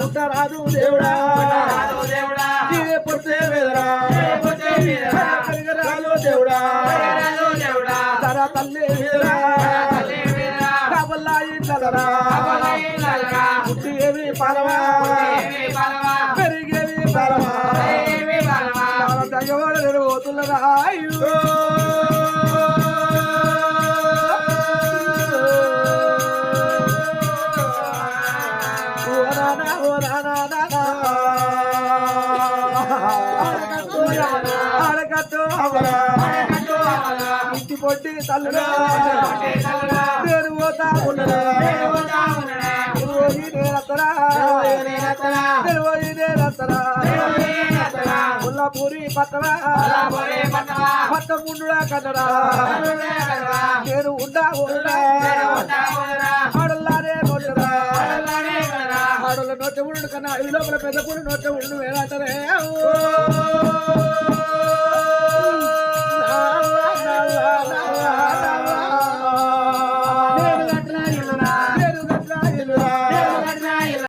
పుట్టరాదు దేవుడా. దేవుడా. పొడితే వేదరా. దేవుడా. దేవుడా. తర తల్లి వేదరా. తల్లి వీరా కాబల్లాయి నగరా అపలై లల్లా ఇంటి పొట్టి తల్లురా నేను పోతా ఉన్నదా పోతా పట్టరా పొరే కన్నడా కదరా నేను ఉండా ఉండా అడలానే నోట ఉండు కన్నా అడవి లోపల పెద్ద పూలు నోట ఉండు వేలాటరే